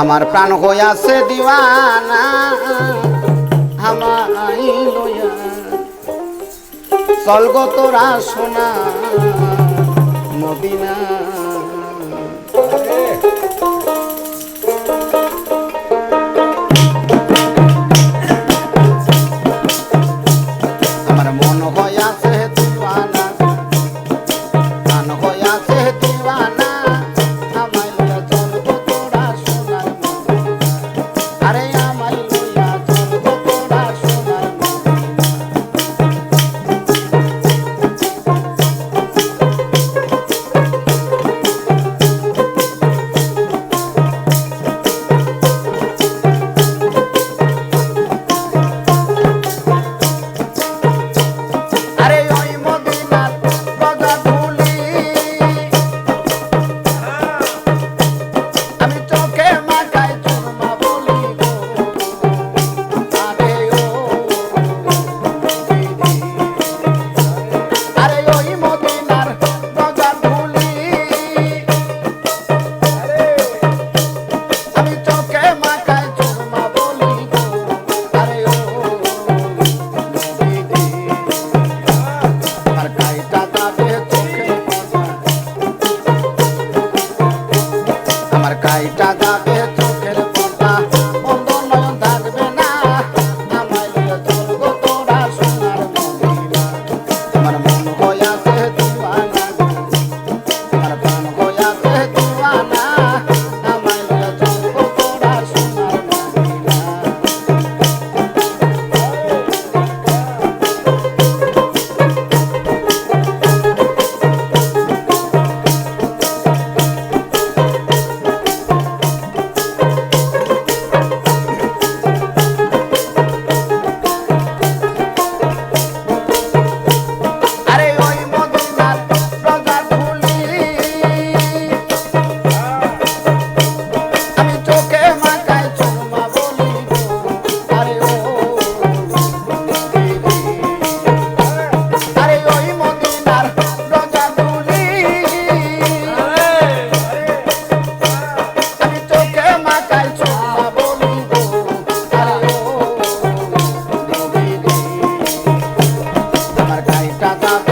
আমার প্রাণ হইয়াছে দিওয়ানা আমায় লইয়া। চল গো তোরা সোনা মদিনা। কাইটা যাবে তুমি টাকা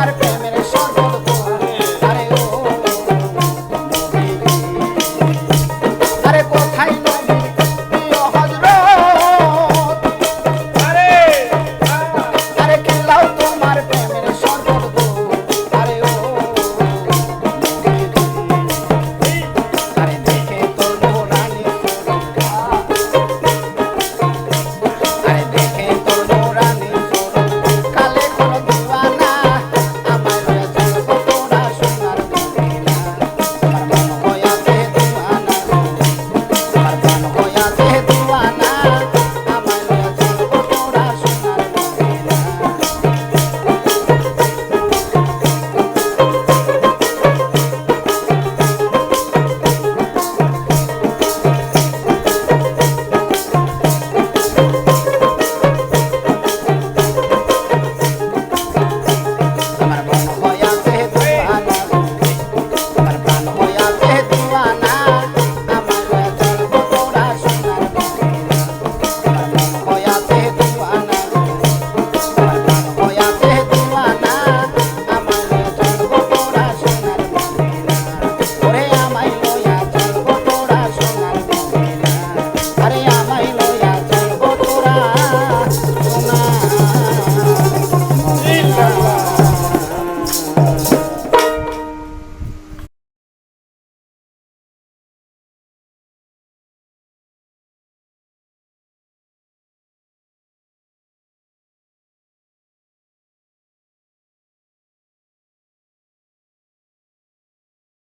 I gotta pay me.